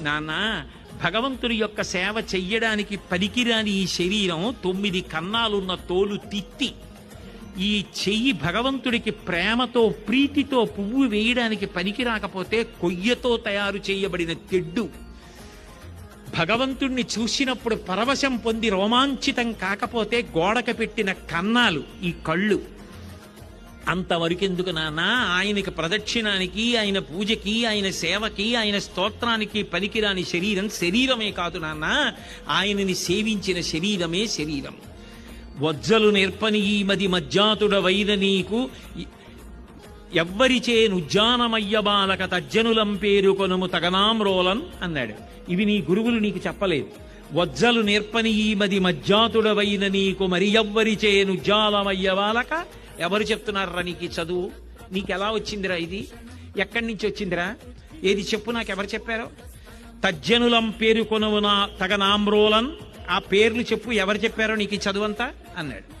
నాన్న భగవంతుడి యొక్క సేవ చెయ్యడానికి పనికిరాని ఈ శరీరం తొమ్మిది కన్నాలున్న తోలు తిత్తి. ఈ చెయ్యి భగవంతుడికి ప్రేమతో ప్రీతితో పువ్వు వేయడానికి పనికి రాకపోతే కొయ్యతో తయారు చేయబడిన తెడ్డు. భగవంతుణ్ణి చూసినప్పుడు పరవశం పొంది రోమాంచితం కాకపోతే గోడకు పెట్టిన కన్నాలు ఈ కళ్ళు. అంతవరకెందుకు నాన్న ఆయనకి ప్రదక్షిణానికి ఆయన పూజకి ఆయన సేవకి ఆయన స్తోత్రానికి పనికిరాని శరీరం శరీరమే కాదు నాన్న ఆయనని సేవించిన శరీరమే శరీరం. వజ్జలు నేర్పని ఈ మది మజ్జాతుడ వైన నీకు ఎవ్వరిచే నుజ్జానమయ్య బాలక తజ్జనులం పేరు కొనుము తగనామ్రోలన్ అన్నాడు. ఇవి నీ గురువులు నీకు చెప్పలేదు. వజ్జలు నేర్పని ఈ మది మజ్జాతుడవైన నీకు మరి ఎవ్వరిచే నుజ్జాలమయ్య బాలక ఎవరు చెప్తున్నారా నీకు ఈ చదువు? నీకెలా వచ్చిందిరా ఇది? ఎక్కడి నుంచి వచ్చిందిరా? ఏది చెప్పు నాకు ఎవరు చెప్పారో? తజ్జనులం పేరు కొనవున తగనామ్రోలన్. ఆ పేర్లు చెప్పు ఎవరు చెప్పారో నీకు ఈ చదువంతా? అన్నాడు.